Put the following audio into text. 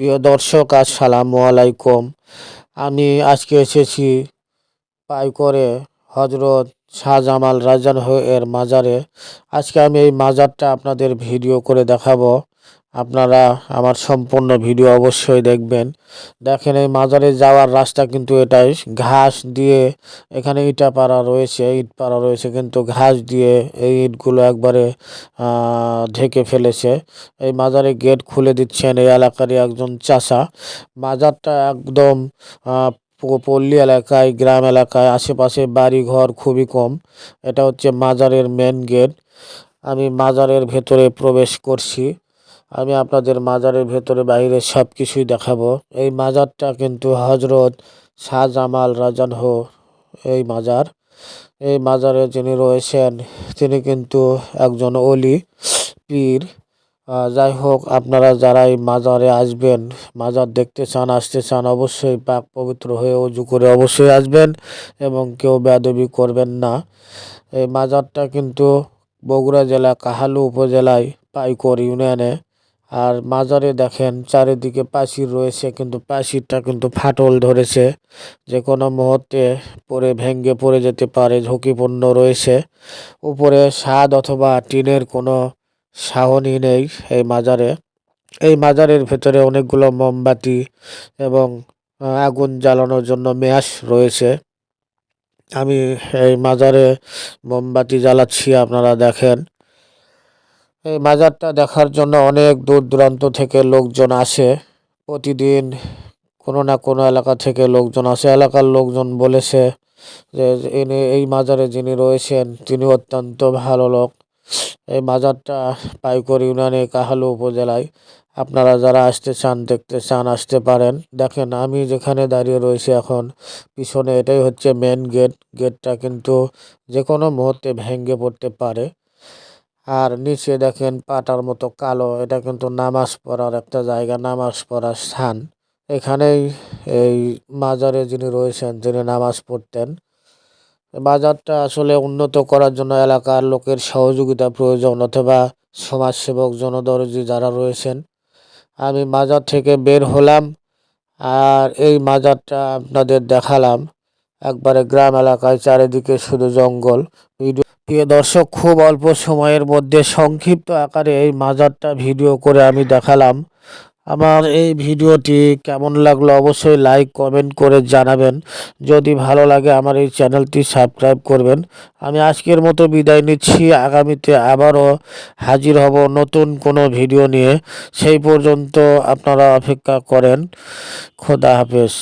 প্রিয় দর্শক, আসসালামু আলাইকুম। আমি আজকে এসেছি পাইকরে হজরত শাহজামাল রাজান এর মাজারে। আজকে আমি এই মাজারটা আপনাদের ভিডিও করে দেখাবো। আপনারা আমার সম্পূর্ণ ভিডিও অবশ্যই দেখবেন। দেখেন, এই মাজারে যাওয়ার রাস্তা কিন্তু এটাই। ঘাস দিয়ে এখানে ইটা পাড়া রয়েছে, ইট পাড়া রয়েছে, কিন্তু ঘাস দিয়ে এই ইটগুলো একবারে ঢেকে ফেলেছে। এই মাজারে গেট খুলে দিচ্ছেন এই এলাকারই একজন চাষা মাজারটা একদম পল্লী এলাকায়, গ্রাম এলাকায়, আশেপাশে বাড়ি ঘর খুবই কম। এটা হচ্ছে মাজারের মেন গেট আমি মাজারের ভেতরে প্রবেশ করছি। আমি আপনাদের মাজারের ভেতরে বাইরে সব কিছুই দেখাবো। এই মাজারটা কিন্তু হজরত শাহজামাল রাজানহ এই মাজার। এই মাজারে যিনি রয়েছেন, তিনি কিন্তু একজন অলি পীর। যাই হোক, আপনারা যারা এই মাজারে আসবেন, মাজার দেখতে চান, আসতে চান, অবশ্যই পাক পবিত্র হয়ে অজু করে অবশ্যই আসবেন এবং কেউ বেয়াদবি করবেন না। এই মাজারটা কিন্তু বগুড়া জেলা, কাহালু উপজেলায়, পাইকর ইউনিয়নে আর মাজারে দেখেন চারিদিকে প্রাচীর রয়েছে, কিন্তু প্রাচীরটা কিন্তু ফাটল ধরেছে। যে কোনো মুহূর্তে পরে ভেঙ্গে পড়ে যেতে পারে, ঝুঁকিপূর্ণ রয়েছে। উপরে স্বাদ অথবা টিনের কোনো ছাউনি নেই এই মাজারে। এই মাজারের ভেতরে অনেকগুলো মোমবাতি এবং আগুন জ্বালানোর জন্য ম্যাশ রয়েছে। আমি এই মাজারে মোমবাতি জ্বালাচ্ছি, আপনারা দেখেন। এই মাজারটা দেখার জন্য অনেক দূর দূরান্ত থেকে লোকজন আসে। প্রতিদিন কোনো না কোনো এলাকা থেকে লোকজন আসে। এলাকার লোকজন বলেছে যে ইনি, এই মাজারে যিনি রয়েছেন, তিনি অত্যন্ত ভালো লোক। এই মাজারটা পাইকর ইউনিয়নে কাহালু উপজেলায়। আপনারা যারা আসতে চান, দেখতে চান, আসতে পারেন। দেখেন, আমি যেখানে দাঁড়িয়ে রয়েছি এখন, পিছনে এটাই হচ্ছে মেন গেট গেটটা কিন্তু যে কোনো মুহূর্তে ভেঙে পড়তে পারে। আর নিচে দেখেন পাটার মতো কালো, এটা কিন্তু নামাজ পড়ার একটা জায়গা, নামাজ পড়ার স্থান। এখানেই এই মাজারে যিনি রয়েছেন, যিনি নামাজ পড়তেন বাজারটা আসলে উন্নত করার জন্য এলাকার লোকের সহযোগিতা প্রয়োজন অথবা সমাজসেবক জনদরজি যারা রয়েছেন। আমি মাজার থেকে বের হলাম আর এই মাজারটা আপনাদের দেখালাম। একবারে গ্রাম এলাকায়, চারিদিকে শুধু জঙ্গল। ভিডিও প্রিয় দর্শক, খুব অল্প সময়ের মধ্যে সংক্ষিপ্ত আকারে এই মাজারটা ভিডিও করে আমি দেখালাম। আমার এই ভিডিওটি কেমন লাগল অবশ্যই লাইক, কমেন্ট করে জানাবেন। যদি ভালো লাগে আমার এই চ্যানেলটি সাবস্ক্রাইব করবেন। আমি আজকের মতো বিদায় নিচ্ছি। আগামীতে আবারও হাজির হব নতুন কোনো ভিডিও নিয়ে। সেই পর্যন্ত আপনারা অপেক্ষা করেন। খোদা হাফেজ।